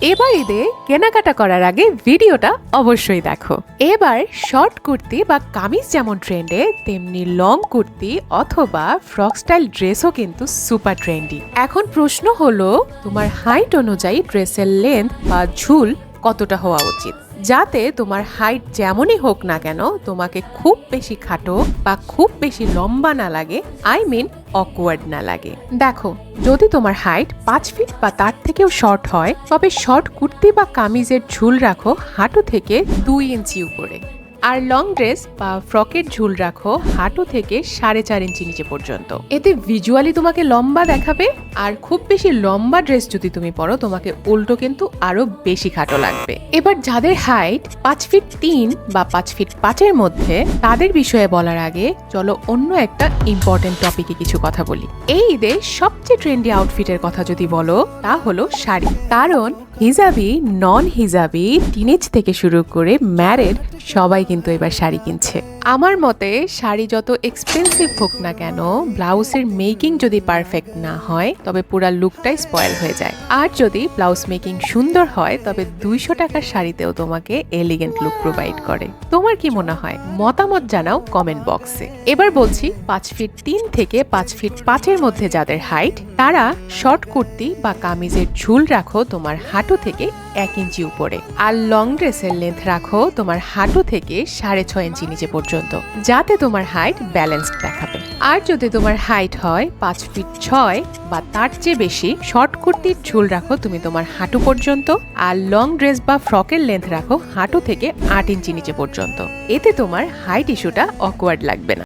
এবার ঈদে কেনাকাটা করার আগে ভিডিওটা অবশ্যই দেখো। এবার শর্ট কুর্তি বা কামিজ যেমন ট্রেন্ডে তেমনি লং কুর্তি অথবা ফ্রক স্টাইল ড্রেসও কিন্তু সুপার ট্রেন্ডি এখন প্রশ্ন হলো, তোমার হাইট অনুযায়ী ড্রেসের লেন্থ বা ঝুল কতটা হওয়া উচিত? যাতে তোমার হাইট যেমনই হোক না কেন, তোমাকে খুব বেশি খাটো বা খুব বেশি লম্বা না লাগে আই মিন অকওয়ার্ড না লাগে। দেখো, যদি তোমার হাইট পাঁচ ফিট বা তার থেকেও শর্ট হয়, তবে শর্ট কুর্তি বা কামিজের ঝুল রাখো হাঁটু থেকে দুই ইঞ্চি উপরে। আর লং ড্রেস বা ফ্রকের ঝুল রাখো হাঁটু থেকে সাড়ে চার ইঞ্চি নিচে পর্যন্ত। এতে ভিজুয়ালি তোমাকে লম্বা দেখাবে আর খুব বেশি লম্বা ড্রেস যদি তুমি পরো, তোমাকে উল্টো কিন্তু আরও বেশি খাটো লাগবে। এবার যাদের হাইট পাঁচ ফিট তিন বা পাঁচ ফিট পাঁচের মধ্যে, তাদের বিষয়ে বলার আগে চলো অন্য একটা ইম্পর্টেন্ট টপিকে কিছু কথা বলি। এই ঈদে সবচেয়ে ট্রেন্ডি আউটফিটের কথা যদি বলো, তা হলো শাড়ি। কারণ হিজাবি নন হিজাবি টিনেজ থেকে শুরু করে ম্যারেড সবাই কিন্তু এবার শাড়ি কিনছে। আমার মতে শাড়ি যত এক্সপেন্সিভ হোক না কেন, ব্লাউজের মেকিং যদি পারফেক্ট না হয়, তবে পুরা লুকটাই স্পয়েল হয়ে যায়। আর যদি ব্লাউজ মেকিং সুন্দর হয়, তবে দুইশো টাকার শাড়িতেও তোমাকে এলিগেন্ট লুক প্রোভাইড করে। তোমার কি মনে হয়? মতামত জানাও কমেন্ট বক্সে এবার বলছি, পাঁচ ফিট তিন থেকে পাঁচ ফিট পাঁচের মধ্যে যাদের হাইট তারা শর্ট কুর্তি বা কামিজের ঝুল রাখো তোমার হাঁটু থেকে এক ইঞ্চি উপরে। আর লং ড্রেসের লেন্থ রাখো তোমার হাঁটু থেকে সাড়ে ছয় ইঞ্চি নিচে পর্যন্ত। যাতে তোমার হাইট ব্যালেন্সড দেখাবে। আর যদি তোমার হাইট হয় পাঁচ ফিট ছয় বা তার চেয়ে বেশি শর্ট কুর্তির ঝুল রাখো তুমি তোমার হাঁটু পর্যন্ত। আর লং ড্রেস বা ফ্রকের লেন্থ রাখো হাঁটু থেকে আট ইঞ্চি নিচে পর্যন্ত। এতে তোমার হাইট ইস্যুটা অকওয়ার্ড লাগবে না।